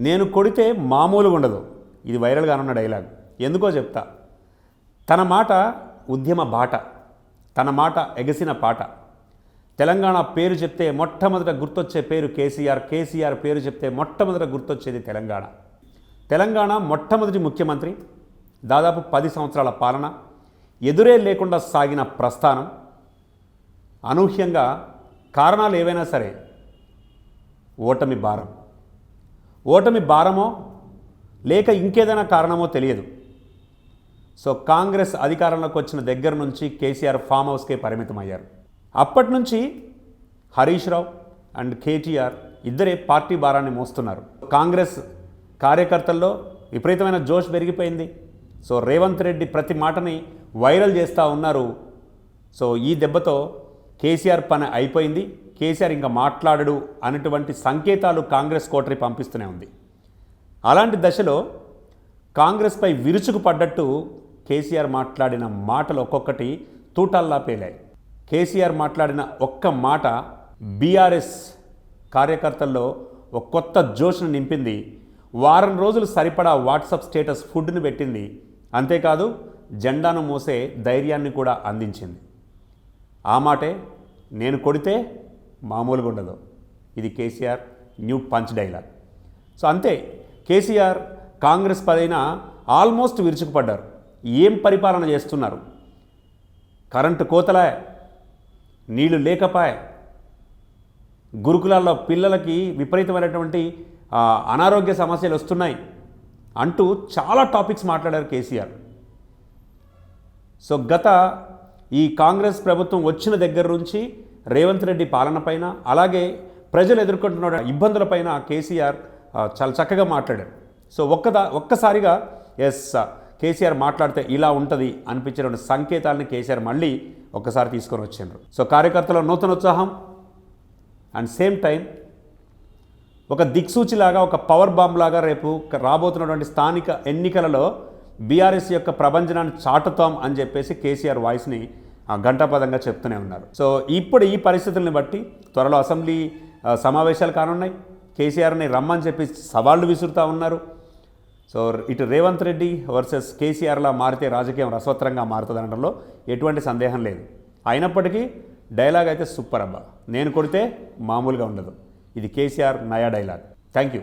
నేను కొడితే మామూలుగా ఉండదు. ఇది వైరల్ ఉన్న డైలాగ్. ఎందుకో చెప్తా. తన మాట ఉద్యమ బాట. తన మాట ఎగసిన పాట. తెలంగాణ పేరు చెప్తే మొట్టమొదట గుర్తొచ్చే పేరు కేసీఆర్. కేసీఆర్ పేరు చెప్తే మొట్టమొదట గుర్తొచ్చేది తెలంగాణ. తెలంగాణ మొట్టమొదటి ముఖ్యమంత్రి దాదాపు పది సంవత్సరాల పాలన ఎదురే లేకుండా సాగిన ప్రస్థానం. అనూహ్యంగా కారణాలు ఏవైనా సరే ఓటమి భారం. ఓటమి భారమో లేక ఇంకేదైనా కారణమో తెలియదు. సో కాంగ్రెస్ అధికారంలోకి వచ్చిన దగ్గర నుంచి కేసీఆర్ ఫామ్ హౌస్కే పరిమితం అయ్యారు అప్పటి నుంచి హరీష్ రావు అండ్ కేటీఆర్ ఇద్దరే పార్టీ భారాన్ని మోస్తున్నారు. కాంగ్రెస్ కార్యకర్తల్లో విపరీతమైన జోష్ పెరిగిపోయింది. సో రేవంత్ రెడ్డి ప్రతి మాటని వైరల్ చేస్తూ ఉన్నారు. సో ఈ దెబ్బతో కేసీఆర్ పని అయిపోయింది. కేసీఆర్ ఇంకా మాట్లాడడు అనేటువంటి సంకేతాలు కాంగ్రెస్ కోటరీ పంపిస్తూనే ఉంది. అలాంటి దశలో కాంగ్రెస్పై విరుచుకు పడ్డట్టు కేసీఆర్ మాట్లాడిన మాటలు ఒక్కొక్కటి తూటాల్లా పేలాయి. కేసీఆర్ మాట్లాడిన ఒక్క మాట బీఆర్ఎస్ కార్యకర్తల్లో ఒక కొత్త జోష్ను నింపింది. వారం రోజులు సరిపడా వాట్సాప్ స్టేటస్ ఫుడ్ని పెట్టింది. అంతేకాదు జెండాను మోసే ధైర్యాన్ని కూడా అందించింది. ఆ మాటే నేను కొడితే మామూలుగా ఉండదు. ఇది KCR new punch dialogue. So అంతే కేసీఆర్ కాంగ్రెస్ పదైన ఆల్మోస్ట్ విరుచుకుపడ్డారు. ఏం పరిపాలన చేస్తున్నారు? కరెంటు కోతలే నీళ్ళు లేకపాయే గురుకులాల్లో పిల్లలకి విపరీతమైనటువంటి అనారోగ్య సమస్యలు వస్తున్నాయి అంటూ చాలా టాపిక్స్ మాట్లాడారు కేసీఆర్. సో గత ఈ కాంగ్రెస్ ప్రభుత్వం వచ్చిన దగ్గర నుంచి రేవంత్ రెడ్డి పాలన పైన అలాగే ప్రజలు ఎదుర్కొంటున్న ఇబ్బందులపైన కేసీఆర్ చాలా చక్కగా మాట్లాడారు. సో ఒక్కదా ఒక్కసారిగా ఎస్ కేసీఆర్ మాట్లాడితే ఇలా ఉంటుంది అనిపించిన సంకేతాలను కేసీఆర్ మళ్ళీ ఒక్కసారి తీసుకొని వచ్చిండ్రు. సో కార్యకర్తల నూతన ఉత్సాహం అండ్ సేమ్ టైం ఒక దిక్సూచిలాగా ఒక పవర్ బాంబ్ లాగా రేపు రాబోతున్నటువంటి స్థానిక ఎన్నికలలో బీఆర్ఎస్ యొక్క ప్రభంజనాన్ని చాటుతాం అని చెప్పేసి కేసీఆర్ వాయిస్ని ఘంటాపదంగా చెప్తూనే ఉన్నారు. సో ఇప్పుడు ఈ పరిస్థితుల్ని బట్టి త్వరలో అసెంబ్లీ సమావేశాలు కానున్నాయి. కేసీఆర్ని రమ్మని చెప్పి సవాళ్ళు విసురుతూ ఉన్నారు. సో ఇటు రేవంత్ రెడ్డి వర్సెస్ కేసీఆర్లా మారితే రాజకీయం రసవత్రంగా మారుతుంది అనడంలో ఎటువంటి సందేహం లేదు. అయినప్పటికీ డైలాగ్ అయితే సూపర్ అబ్బా. నేను కొడితే మామూలుగా ఉండదు. ఇది కేసీఆర్ నయా డైలాగ్. Thank you